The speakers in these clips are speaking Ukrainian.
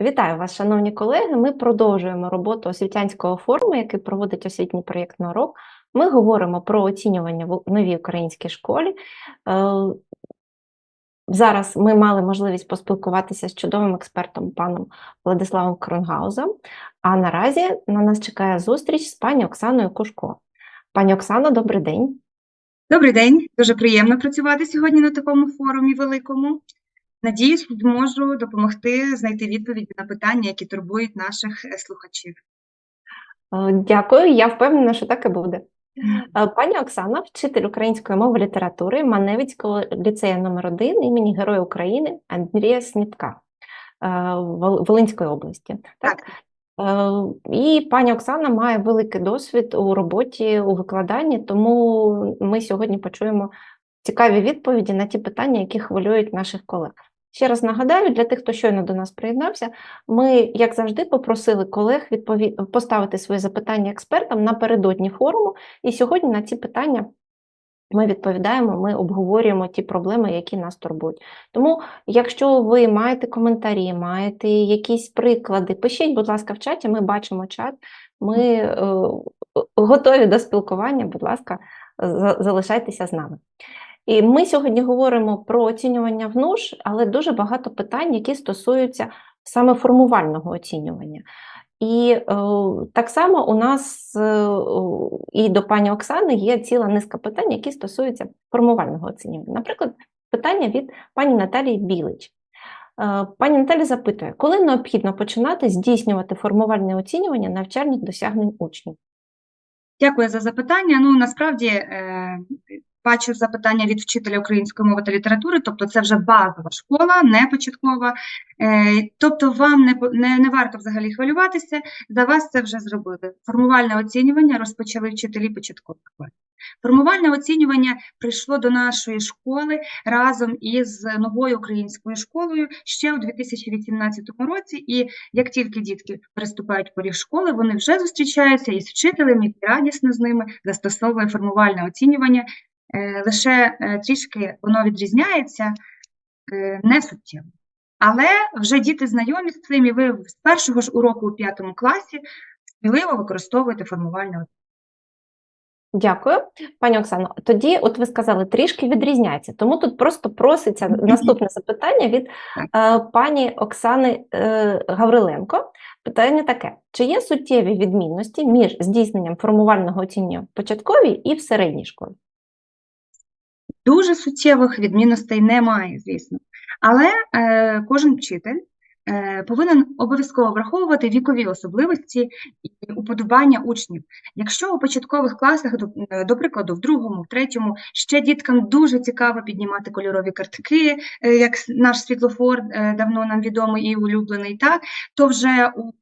Вітаю вас, шановні колеги. Ми продовжуємо роботу освітянського форуму, який проводить освітній проєктний урок. Ми говоримо про оцінювання в новій українській школі. Е, Зараз ми мали можливість поспілкуватися з чудовим експертом паном Владиславом Кронгаузом. А наразі на нас чекає зустріч з пані Оксаною Кушко. Пані Оксано, добрий день. Добрий день, дуже приємно працювати сьогодні на такому форумі великому. Надіюсь, зможу допомогти знайти відповіді на питання, які турбують наших е, слухачів. Е, Дякую, я впевнена, що так і буде. Е, Пані Оксана, вчитель української мови літератури Маневицького ліцею номер 1 імені Героя України Андрія Снітка Волинської області. Так? І пані Оксана має великий досвід у роботі, у викладанні, тому ми сьогодні почуємо цікаві відповіді на ті питання, які хвилюють наших колег. Ще раз нагадаю, для тих, хто щойно до нас приєднався, ми, як завжди, попросили колег відпові... поставити свої запитання експертам напередодні форуму, і сьогодні на ці питання ми відповідаємо, ми обговорюємо ті проблеми, які нас турбують. Тому, якщо ви маєте коментарі, маєте якісь приклади, пишіть, будь ласка, в чаті, ми бачимо чат, ми е, готові до спілкування, будь ласка, за- залишайтеся з нами. І ми сьогодні говоримо про оцінювання в НУШ, але дуже багато питань, які стосуються саме формувального оцінювання. І е, так само у нас е, і до пані Оксани є ціла низка питань, які стосуються формувального оцінювання. Наприклад, питання від пані Наталії Білич. Е, Пані Наталі запитує, коли необхідно починати здійснювати формувальне оцінювання навчальних досягнень учнів? Дякую за запитання. Ну, насправді, е, бачу запитання від вчителя української мови та літератури, тобто це вже базова школа, не початкова. Е, тобто вам не, не, не варто взагалі хвилюватися, за вас це вже зробили. Формувальне оцінювання розпочали вчителі початкових класів. Формувальне оцінювання прийшло до нашої школи разом із новою українською школою ще у 2018 році, і як тільки дітки приступають поріг школи, вони вже зустрічаються із вчителем, який радісно з ними застосовує формувальне оцінювання. Е, Лише е, трішки воно відрізняється е, не суттєво. Але вже діти знайомі з цим, і ви з першого ж уроку у п'ятому класі сміливо використовуєте формувальне оцінювання. Дякую, пані Оксано. Тоді, от ви сказали, трішки відрізняється. Тому тут просто проситься наступне запитання від е, пані Оксани е, Гавриленко. Питання таке: чи є суттєві відмінності між здійсненням формувального оцінювання в початковій і в середній школі? Дуже суттєвих відмінностей немає, звісно. Але е, кожен вчитель повинен обов'язково враховувати вікові особливості і уподобання учнів. Якщо у початкових класах, до, е, прикладу, в другому, в третьому, ще діткам дуже цікаво піднімати кольорові картки, е, як наш світлофор е, давно нам відомий і улюблений, так, то вже у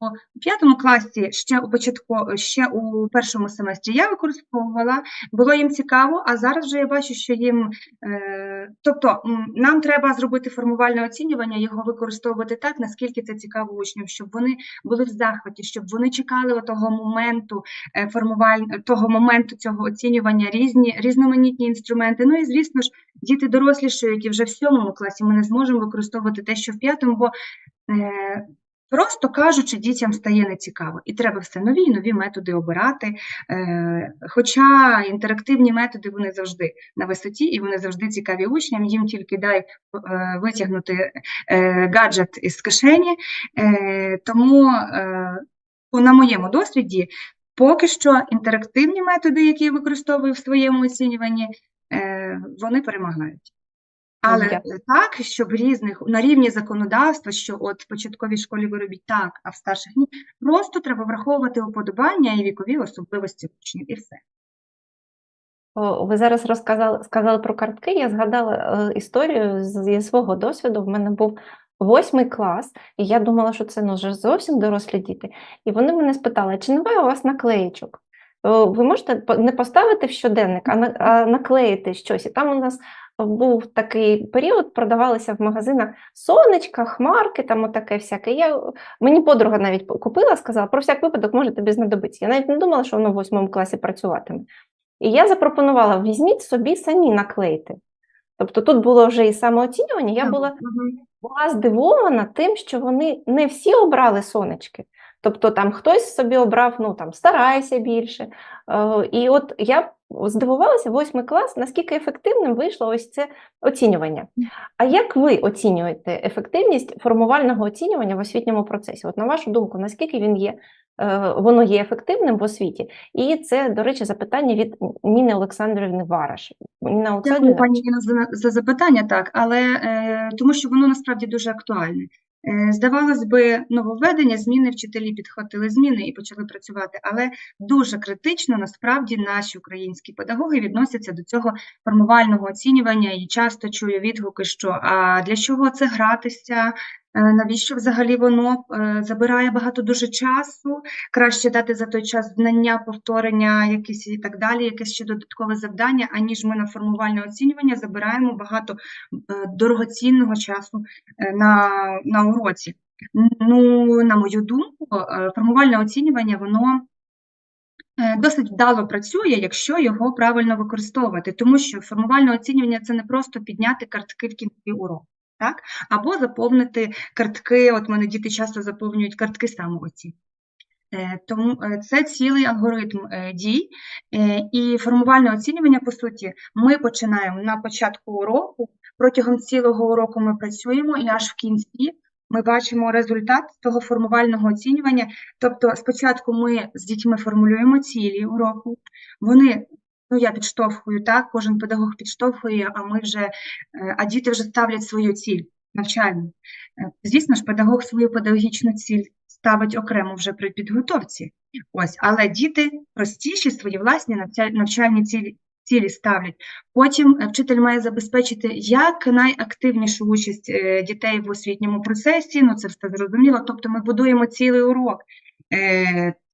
п'ятому класі, ще у початку, ще у першому семестрі я використовувала було їм цікаво, а зараз вже я бачу, що їм, е, тобто нам треба зробити формувальне оцінювання, його використовувати так, наскільки це цікаво учням, щоб вони були в захваті, щоб вони чекали того моменту е, того моменту цього оцінювання, різні різноманітні інструменти. Ну і звісно ж, діти дорослішають, які вже в сьомому класі ми не зможемо використовувати те, що в п'ятому, бо е, Просто кажучи, дітям стає нецікаво, і треба все нові і нові методи обирати. Е, хоча інтерактивні методи вони завжди на висоті і вони завжди цікаві учням. Їм тільки дай е, витягнути е, гаджет із кишені. Тому, на моєму досвіді, поки що інтерактивні методи, які я використовую в своєму оцінюванні, вони перемагають. Але так, щоб різних на рівні законодавства, що от в початковій школі ви робіть так, а в старших ні. Просто треба враховувати уподобання і вікові особливості учнів, і все. О, Ви зараз розказали сказали про картки. Я згадала е, історію зі свого досвіду. В мене був восьмий клас, і я думала, що це ну, вже зовсім дорослі діти. І вони мене спитали, чи немає у вас наклеїчок? Е, Ви можете не поставити в щоденник, а наклеїти щось. І там у нас був такий період, продавалися в магазинах сонечка, хмарки, там отаке всяке. Я, мені подруга навіть купила, сказала, про всяк випадок може тобі знадобитися. Я навіть не думала, що воно в восьмому класі працюватиме. І я запропонувала: візьміть собі самі наклейте. Тобто тут було вже і самооцінювання, я була була здивована тим, що вони не всі обрали сонечки. Тобто там хтось собі обрав, ну там старайся більше. Е, І от я здивувалася, восьмий клас, наскільки ефективним вийшло ось це оцінювання. А як ви оцінюєте ефективність формувального оцінювання в освітньому процесі? От на вашу думку, наскільки він є, е, воно є ефективним в освіті? І це, до речі, запитання від Ніни Олександрівни Вараш. Ніна Дякую, Олександрівна, пані Іно, за, за запитання, так, але е, тому що воно насправді дуже актуальне. Е, здавалось би, нововведення, зміни вчителі підхватили зміни і почали працювати, але дуже критично насправді наші українські педагоги відносяться до цього формувального оцінювання і часто чую відгуки, що а для чого це гратися, навіщо взагалі воно е, забирає багато дуже часу, краще дати за той час знання, повторення якісь і так далі, якесь ще додаткове завдання, аніж ми на формувальне оцінювання забираємо багато е, дорогоцінного часу е, на, на уроці. Ну, на мою думку, е, формувальне оцінювання, воно е, досить вдало працює, якщо його правильно використовувати, тому що формувальне оцінювання це не просто підняти картки в кінці уроку. Так? Або заповнити картки, от мене діти часто заповнюють картки самооцінки. Е, Тому е, це цілий алгоритм е, дій, і формувальне оцінювання, по суті, ми починаємо на початку уроку, протягом цілого уроку ми працюємо, і аж в кінці ми бачимо результат того формувального оцінювання. Тобто, спочатку ми з дітьми формулюємо цілі уроку, вони. Ну, я підштовхую, так, кожен педагог підштовхує, а ми вже, е, а діти вже ставлять свою ціль навчальну. Е, Звісно ж, педагог свою педагогічну ціль ставить окремо вже при підготовці. Ось, але діти простіші свої власні навчальні цілі, цілі ставлять. Потім е, вчитель має забезпечити як найактивнішу участь дітей в освітньому процесі. Ну, це все зрозуміло. Тобто ми будуємо цілий урок.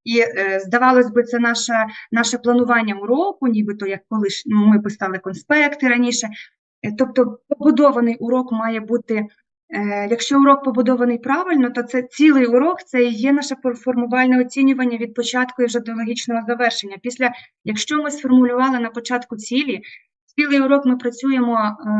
І е, здавалось би, це наше, наше планування уроку, нібито як коли ну, ми писали конспекти раніше. Е, Тобто побудований урок має бути Е, Якщо урок побудований правильно, то це цілий урок, це і є наше формувальне оцінювання від початку і вже до логічного завершення. Після, якщо ми сформулювали на початку цілі, цілий урок ми працюємо е,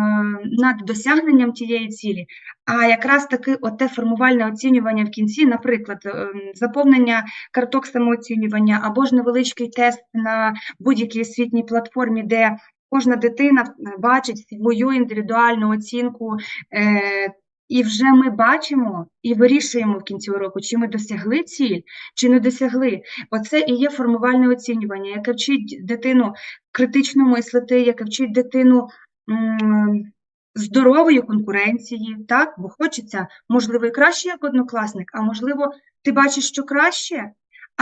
над досягненням тієї цілі, а якраз таки оте формувальне оцінювання в кінці, наприклад, е, заповнення карток самооцінювання або ж невеличкий тест на будь-якій освітній платформі, де кожна дитина е, бачить свою індивідуальну оцінку. е, і вже ми бачимо і вирішуємо в кінці уроку, чи ми досягли ціль, чи не досягли. Оце і є формувальне оцінювання, яке вчить дитину критично мислити, яке вчить дитину здорової конкуренції, так? Бо хочеться, можливо, і краще, як однокласник, а можливо, ти бачиш, що краще,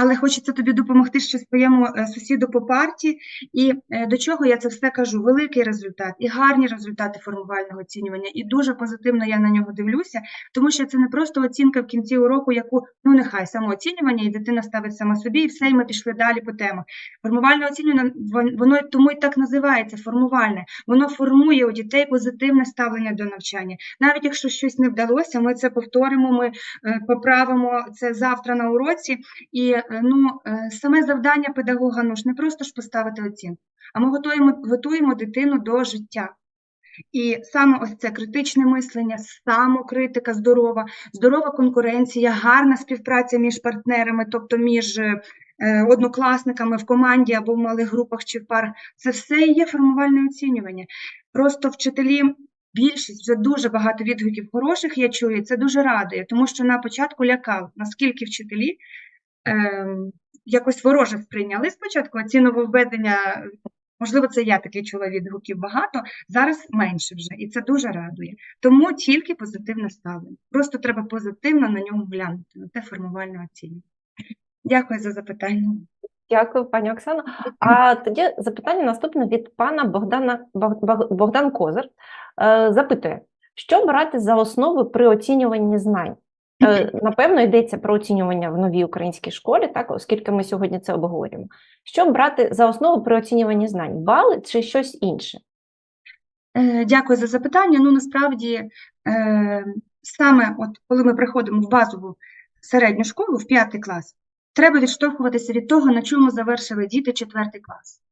але хочеться тобі допомогти ще своєму е, сусіду по парті. І е, до чого я це все кажу? Великий результат і гарні результати формувального оцінювання. І дуже позитивно я на нього дивлюся, тому що це не просто оцінка в кінці уроку, яку ну нехай самооцінювання, і дитина ставить сама собі, і все, і ми пішли далі по темах. Формувальне оцінювання воно тому і так називається формувальне. Воно формує у дітей позитивне ставлення до навчання. Навіть якщо щось не вдалося, ми це повторимо, ми е, поправимо це завтра на уроці. І ну, е, саме завдання педагога ну ж не просто ж поставити оцінку, а ми готуємо, готуємо дитину до життя. І саме ось це критичне мислення, самокритика здорова, здорова конкуренція, гарна співпраця між партнерами, тобто між е, е, однокласниками в команді або в малих групах чи в парах. Це все є формувальне оцінювання. Просто вчителі. Більшість вже дуже багато відгуків хороших я чую, це дуже радує, тому що на початку лякав, наскільки вчителі якось вороже сприйняли спочатку ці нововведення. Можливо, це я таки чула відгуків багато, зараз менше вже, і це дуже радує. Тому тільки позитивне ставлення. Просто треба позитивно на нього глянути, на те формувальне оцінювання. Дякую за запитання. Дякую, пані Оксано. А тоді запитання наступне від пана Богдана Бог- Бог- Богдан Козир. Е, Запитує, що брати за основу при оцінюванні знань? Е, Напевно, йдеться про оцінювання в новій українській школі, так, оскільки ми сьогодні це обговорюємо. Що брати за основу при оцінюванні знань? Бали чи щось інше? Е, Дякую за запитання. Ну, насправді, е, саме от коли ми приходимо в базову середню школу, в п'ятий клас, треба відштовхуватися від того, на чому завершили діти четвертий клас.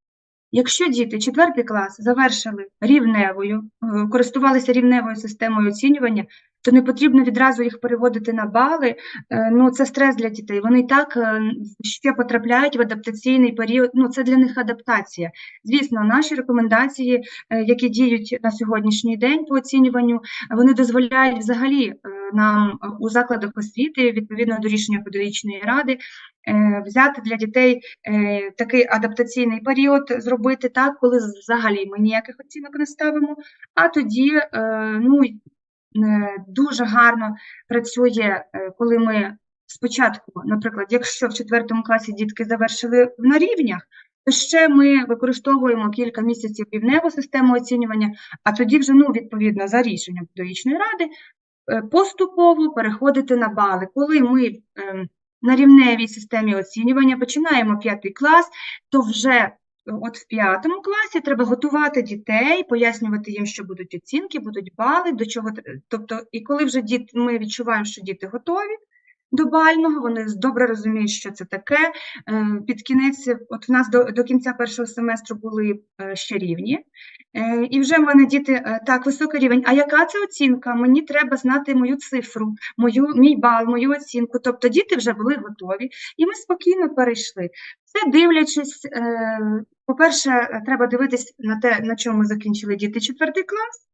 Якщо діти четвертий клас завершили рівневою, користувалися рівневою системою оцінювання, то не потрібно відразу їх переводити на бали. Е, Ну, це стрес для дітей. Вони і так е, ще потрапляють в адаптаційний період. Ну, це для них адаптація. Звісно, наші рекомендації, е, які діють на сьогоднішній день по оцінюванню, вони дозволяють взагалі нам у закладах освіти, відповідно до рішення педагогічної ради, взяти для дітей такий адаптаційний період, зробити так, коли взагалі ми ніяких оцінок не ставимо. А тоді ну, дуже гарно працює, е, коли ми спочатку, наприклад, якщо в четвертому класі дітки завершили на рівнях, то ще ми використовуємо кілька місяців рівневу систему оцінювання, а тоді вже, ну, відповідно, за рішенням педагогічної ради, е, поступово переходити на бали. Коли ми ем, на рівневій системі оцінювання починаємо п'ятий клас, то вже е, от в п'ятому класі треба готувати дітей, пояснювати їм, що будуть оцінки, будуть бали, до чого тобто, і коли вже діт, ми відчуваємо, що діти готові до бального, вони добре розуміють, що це таке. Е, Під кінець, от в нас до, до кінця першого семестру були е, ще рівні, Е, і вже в мене діти так, високий рівень. А яка це оцінка? Мені треба знати мою цифру, мою, мій бал, мою оцінку. Тобто діти вже були готові, і ми спокійно перейшли. Це дивлячись, по-перше, треба дивитись на те, на чому закінчили діти четвертий клас.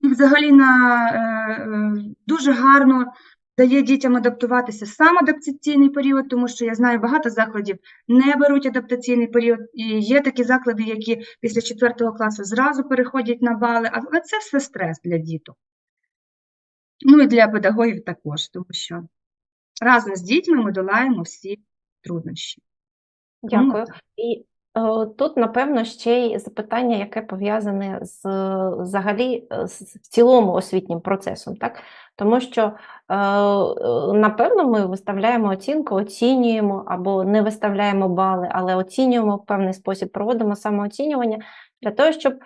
І взагалі на, е, е, дуже гарно дає дітям адаптуватися сам адаптаційний період, тому що я знаю, багато закладів не беруть адаптаційний період, і є такі заклади, які після четвертого класу зразу переходять на бали, але це все стрес для діток. Ну і для педагогів також, тому що разом з дітьми ми долаємо всі труднощі. Дякую. І тут, напевно, ще й запитання, яке пов'язане з е, взагалі е, з цілому освітнім процесом, так? Тому що, е, е, напевно, ми виставляємо оцінку, оцінюємо або не виставляємо бали, але оцінюємо в певний спосіб, проводимо самооцінювання для того, щоб е,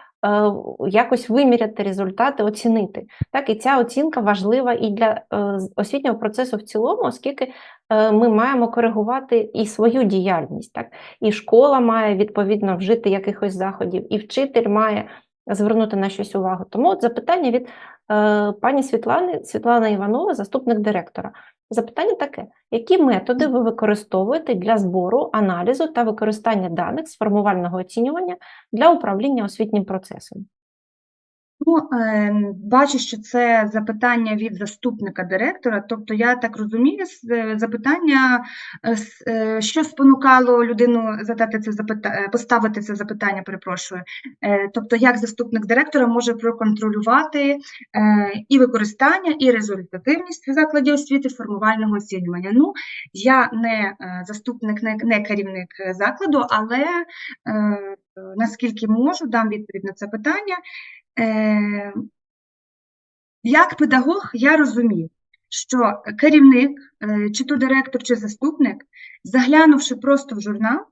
якось виміряти результати, оцінити. Так, і ця оцінка важлива і для е, освітнього процесу в цілому, оскільки е, ми маємо коригувати і свою діяльність. Так? І школа має відповідно вжити якихось заходів, і вчитель має звернути на щось увагу. Тому от запитання від е, пані Світлани, Світлана Іванова, заступник директора. Запитання таке: які методи ви використовуєте для збору, аналізу та використання даних з формувального оцінювання для управління освітнім процесом? Ну, е, бачу, що це запитання від заступника директора. Тобто, я так розумію, е, запитання, е, е, що спонукало людину задати це запитання, поставити це запитання, перепрошую. Тобто, як заступник директора може проконтролювати і використання, і результативність в закладі освіти формувального оцінювання. Ну, я не заступник, не, керівник закладу, але наскільки можу, дам відповідь на це питання. Е, Як педагог я розумію, що керівник, е, чи то директор, чи заступник, заглянувши просто в журнал,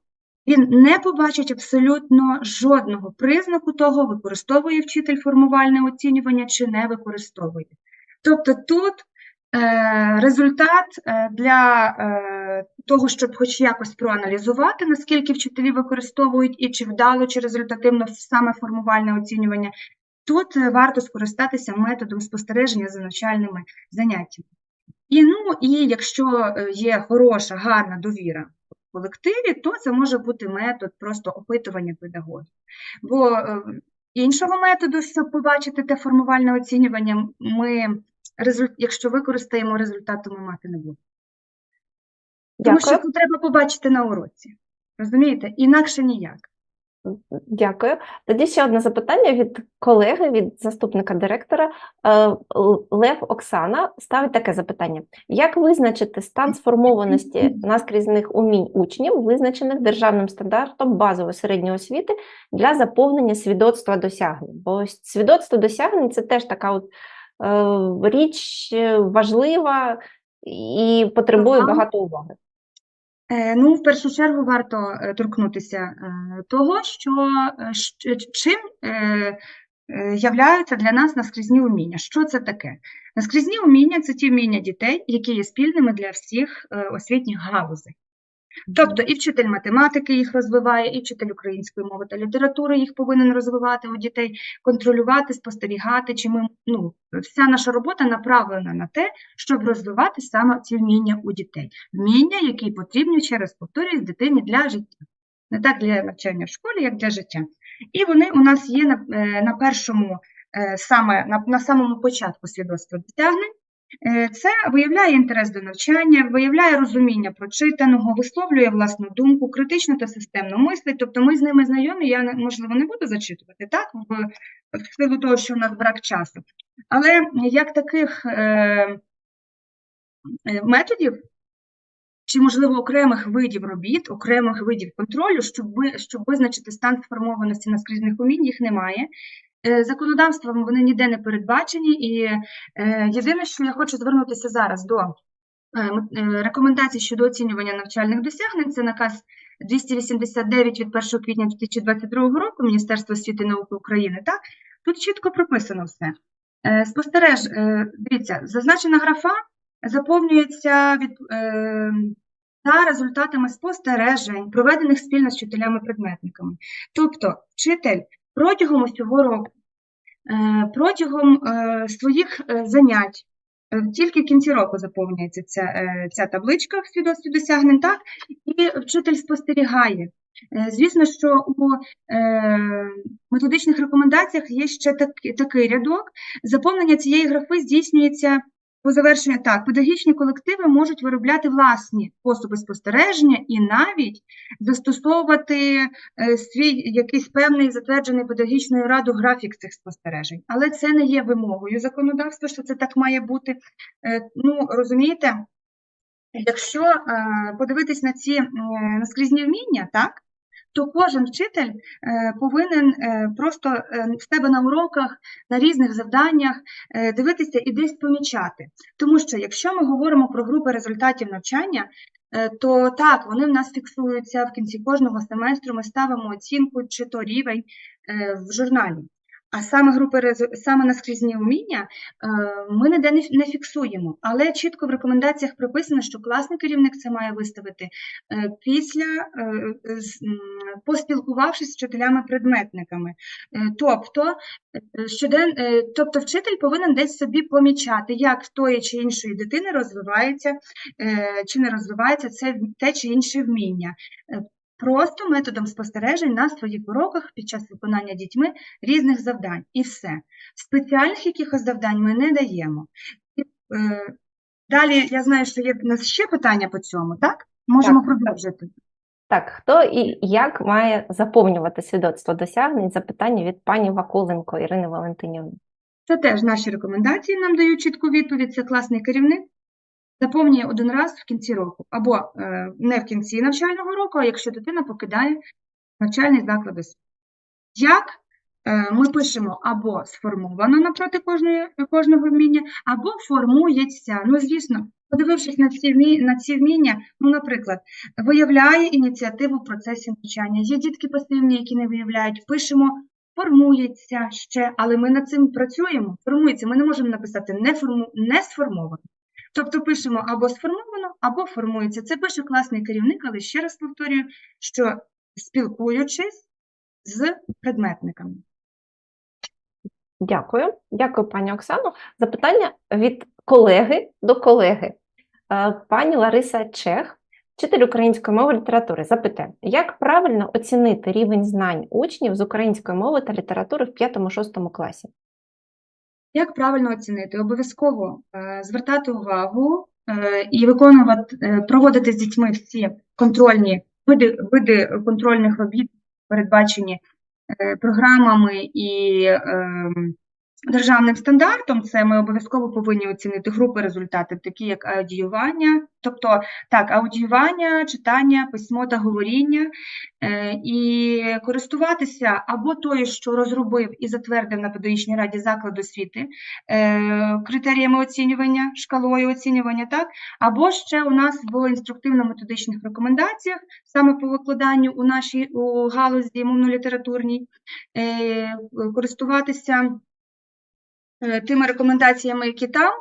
він не побачить абсолютно жодного признаку того, використовує вчитель формувальне оцінювання чи не використовує. Тобто тут е, результат е, для е, того, щоб хоч якось проаналізувати, наскільки вчителі використовують і чи вдало, чи результативно саме формувальне оцінювання, Тут е, варто скористатися методом спостереження за навчальними заняттями. І, ну, і якщо е, є хороша, гарна довіра в колективі, то це може бути метод просто опитування педагогів. Бо е, іншого методу, щоб побачити те формувальне оцінювання, ми, якщо використаємо результат, то ми мати не будемо. Тому що Дякую. це треба побачити на уроці. Розумієте? Інакше ніяк. Дякую. Тоді ще одне запитання від колеги, від заступника директора. Е, Лев Оксана ставить таке запитання: як визначити стан сформованості наскрізних умінь учнів, визначених державним стандартом базової середньої освіти для заповнення свідоцтва досягнень? Бо свідоцтво досягнень це теж така от, е, річ важлива і потребує багато уваги. Е, Ну, в першу чергу варто е, торкнутися е, того, що чим являються для нас наскрізні уміння. Що це таке? Наскрізні уміння це ті вміння дітей, які є спільними для всіх освітніх галузей. Тобто і вчитель математики їх розвиває, і вчитель української мови та літератури їх повинен розвивати у дітей, контролювати, спостерігати. Чи ми ну вся наша робота направлена на те, щоб розвивати саме ці вміння у дітей, вміння, які потрібні ще раз повторюю, дитині для життя, не так для навчання в школі, як для життя. І вони у нас є на, е, на першому, е, саме на, на самому початку свідоцтва досягнень. Е, Це виявляє інтерес до навчання, виявляє розуміння прочитаного, висловлює власну думку, критично та системно мислить. Тобто ми з ними знайомі, я, можливо, не буду зачитувати, так, в, в силу того, що у нас брак часу. Але як таких е, е, методів, чи, можливо, окремих видів робіт, окремих видів контролю, щоб, щоб визначити стан сформованості наскрізних умінь, їх немає. Е, Законодавством вони ніде не передбачені, і е, єдине, що я хочу звернутися зараз до е, рекомендацій щодо оцінювання навчальних досягнень, це наказ 289 від 1 квітня 2022 року Міністерства освіти і науки України. Так? Тут чітко прописано все. Спостереж, дивіться, зазначена графа заповнюється від, за результатами спостережень, проведених спільно з вчителями-предметниками. Тобто, вчитель протягом усього року, е, протягом е, своїх е, занять, тільки в кінці року заповнюється ця, ця табличка в свідоцтві досягнень, так, і вчитель спостерігає. Звісно, що у методичних рекомендаціях є ще так, такий рядок. Заповнення цієї графи здійснюється по завершенню так. Педагогічні колективи можуть виробляти власні способи спостереження і навіть застосовувати е, свій якийсь певний затверджений педагогічною радою графік цих спостережень. Але це не є вимогою законодавства, що це так має бути. Е, Ну, розумієте, якщо е, подивитись на ці наскрізні вміння, так, то кожен вчитель е, повинен е, просто е, в себе на уроках, на різних завданнях дивитися і десь помічати. Тому що якщо ми говоримо про групи результатів навчання, то так, вони в нас фіксуються в кінці кожного семестру, ми ставимо оцінку чи то рівень в журналі. А саме групи саме наскрізні вміння е, ми ніде не фі- не фіксуємо, але чітко в рекомендаціях прописано, що класний керівник це має виставити е, після е, поспілкувавшись з вчителями-предметниками. Тобто, щоден, тобто вчитель повинен десь собі помічати, як тої чи іншої дитини розвивається чи не розвивається це те чи інше вміння. Просто методом спостережень на своїх уроках під час виконання дітьми різних завдань. І все. Спеціальних якихось завдань ми не даємо. Е, Далі я знаю, що є в нас ще питання по цьому, так? Можемо Так. продовжити. Так, хто і як має заповнювати свідоцтво досягнень? Запитання від пані Вакуленко Ірини Валентинівни. Це теж наші рекомендації нам дають чітку відповідь. Це класний керівник. Заповнює один раз в кінці року, або е, не в кінці навчального року, а якщо дитина покидає навчальний заклад освіти. Як е, ми пишемо або сформовано напроти кожної, кожного вміння, або формується. Ну, звісно, подивившись на ці, на ці вміння, ну, наприклад, виявляє ініціативу в процесі навчання. Є дітки пасивні, які не виявляють. Пишемо формується ще, але ми над цим працюємо. Формується. Ми не можемо написати не, форму, не сформовано. Тобто пишемо або сформовано, або формується. Це пише класний керівник, але ще раз повторюю, що спілкуючись з предметниками. Дякую. Дякую, пані Оксано. Запитання від колеги до колеги. Е, Пані Лариса Чех, вчитель української мови і літератури, запитає, як правильно оцінити рівень знань учнів з української мови та літератури в 5-6 класі? Як правильно оцінити? Обов'язково е, звертати увагу е, і виконувати, е, проводити з дітьми всі контрольні види, види контрольних робіт, передбачені програмами і ем, державним стандартом. Це ми обов'язково повинні оцінити групи результатів, такі як аудіювання, тобто так, аудіювання, читання, письмо та говоріння, е, і користуватися або тою, що розробив і затвердив на педагогічній раді заклад освіти е, критеріями оцінювання, шкалою оцінювання, так, або ще у нас в інструктивно-методичних рекомендаціях, саме по викладанню у нашій у галузі мовно-літературній, е, користуватися тими рекомендаціями, які там,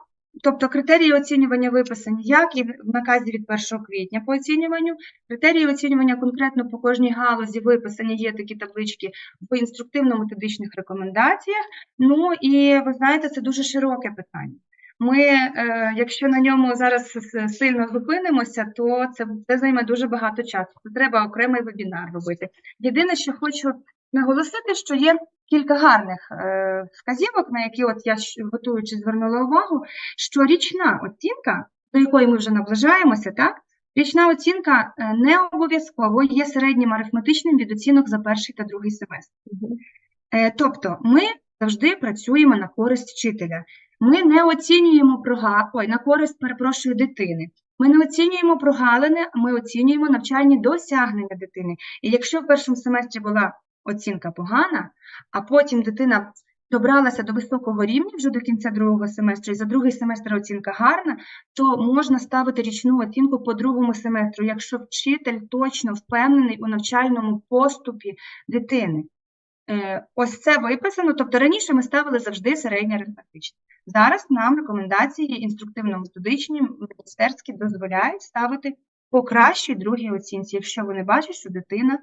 тобто критерії оцінювання виписані як і в наказі від 1 квітня по оцінюванню. Критерії оцінювання конкретно по кожній галузі виписані, є такі таблички в інструктивно-методичних рекомендаціях. Ну і ви знаєте, це дуже широке питання. Ми, е, якщо на ньому зараз сильно зупинимося, то це, це займе дуже багато часу. Це треба окремий вебінар робити. Єдине, що хочу наголосити, що є кілька гарних е, вказівок, на які от я готуючи звернула увагу, що річна оцінка, до якої ми вже наближаємося, так? Річна оцінка е, не обов'язково є середнім арифметичним від оцінок за перший та другий семестр. Е, Тобто ми завжди працюємо на користь вчителя. Ми не оцінюємо прога... Ой, на користь, перепрошую, дитини. Ми не оцінюємо прогалини, ми оцінюємо навчальні досягнення дитини. І якщо в першому семестрі була оцінка погана, а потім дитина добралася до високого рівня вже до кінця другого семестру, і за другий семестр оцінка гарна, то можна ставити річну оцінку по другому семестру, якщо вчитель точно впевнений у навчальному поступі дитини. Е, Ось це виписано. Тобто раніше ми ставили завжди середнє арифметичне. Зараз нам рекомендації інструктивно-методичні, міністерські дозволяють ставити по кращій другій оцінці, якщо вони бачать, що дитина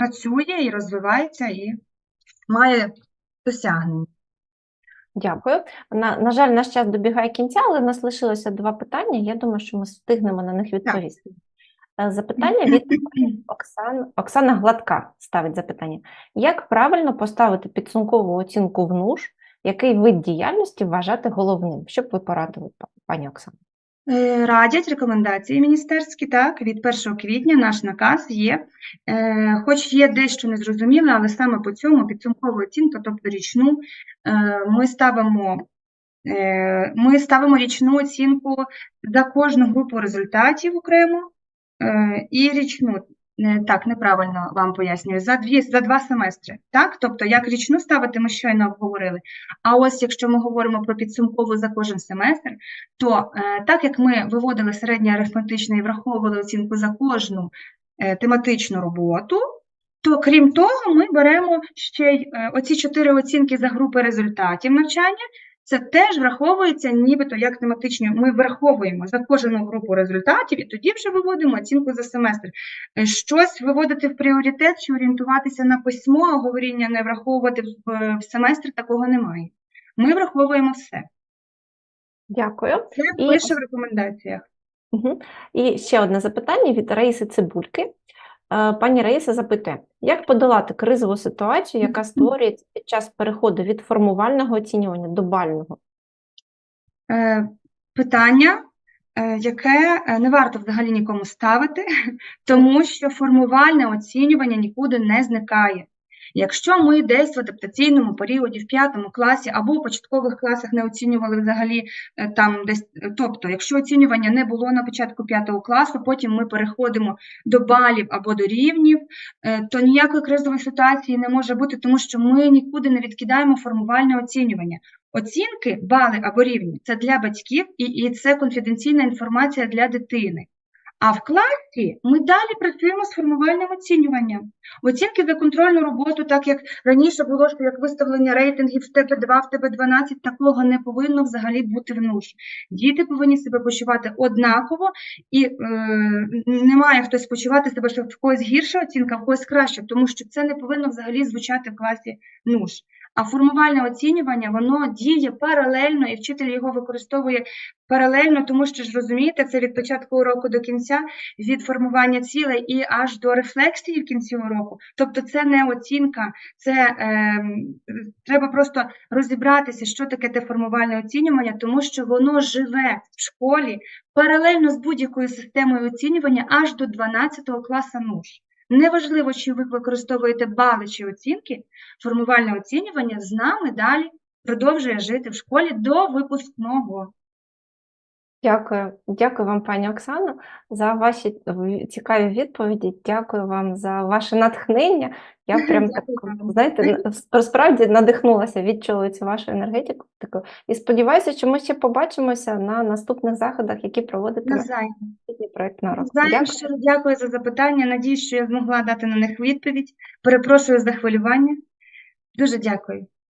працює і розвивається і має досягнення. Дякую. На, на жаль, наш час добігає кінця, але в нас лишилося два питання. Я думаю, що ми встигнемо на них відповісти. Е, Запитання від Оксан... Оксана Гладка ставить запитання. Як правильно поставити підсумкову оцінку в НУШ? Який вид діяльності вважати головним? Що б ви порадили, пані Оксано? Е, Радять рекомендації міністерські, так, від 1 квітня наш наказ є. Е, Хоч є дещо незрозуміле, але саме по цьому підсумкову оцінку, тобто річну, е, ми ставимо, ми ставимо річну оцінку за кожну групу результатів окремо і річну. Е, Так, неправильно вам пояснюю, за дві, за два семестри. Так? Тобто, як річну ставити, ми щойно обговорили. А ось якщо ми говоримо про підсумкову за кожен семестр, то е, так як ми виводили середнє арифметичне і враховували оцінку за кожну е, тематичну роботу, то крім того, ми беремо ще й е, оці чотири оцінки за групи результатів навчання. Це теж враховується нібито як тематичні. Ми враховуємо за кожну групу результатів і тоді вже виводимо оцінку за семестр. Е, Щось виводити в пріоритет чи орієнтуватися на письмо, а говоріння не враховувати в, в семестр, такого немає. Ми враховуємо все. Дякую. Це І пише в рекомендаціях. Мгм. І ще одне запитання від Раїси Цибульки. Е, Пані Раїса запитує, як подолати кризову ситуацію, яка створюється під час переходу від формувального оцінювання до бального? Е, Питання, е, яке не варто взагалі нікому ставити, тому що формувальне оцінювання нікуди не зникає. Якщо ми десь в адаптаційному періоді в п'ятому класі або у початкових класах не оцінювали взагалі е, там десь, тобто, якщо оцінювання не було на початку п'ятого класу, потім ми переходимо до балів або до рівнів, е, то ніякої кризової ситуації не може бути, тому що ми нікуди не відкидаємо формувальне оцінювання. Оцінки, бали або рівні це для батьків і це конфіденційна інформація для дитини. А в класі ми далі працюємо з формувальним оцінюванням. Оцінки за контрольну роботу, так як раніше було, що як виставлення рейтингів в тебе 2, в тебе 12, такого не повинно взагалі бути в НУШ. Діти повинні себе почувати однаково, і е, не хтось почувати себе, що в когось гірша оцінка, в когось краща, тому що це не повинно взагалі звучати в класі НУШ. А формувальне оцінювання, воно діє паралельно, і вчитель його використовує паралельно, тому що ж розумієте, це від початку уроку до кінця, від формування цілей і аж до рефлексії в кінці уроку. Тобто це не оцінка, це е, треба просто розібратися, що таке те формувальне оцінювання, тому що воно живе в школі паралельно з будь-якою системою оцінювання аж до 12 класу НУШ. Неважливо, чи ви використовуєте бали чи оцінки, формувальне оцінювання з нами далі продовжує жити в школі до випускного. Дякую. Дякую вам, пані Оксано, за ваші цікаві відповіді. Дякую вам за ваше натхнення. Я прям так, знаєте, на- справді надихнулася, відчула цю вашу енергетику. таку. І сподіваюся, що ми ще побачимося на наступних заходах, які освітній проект. Навзаєм Дякую. щиро дякую за запитання. Надіюсь, що я змогла дати на них відповідь. Перепрошую за хвилювання. Дуже дякую.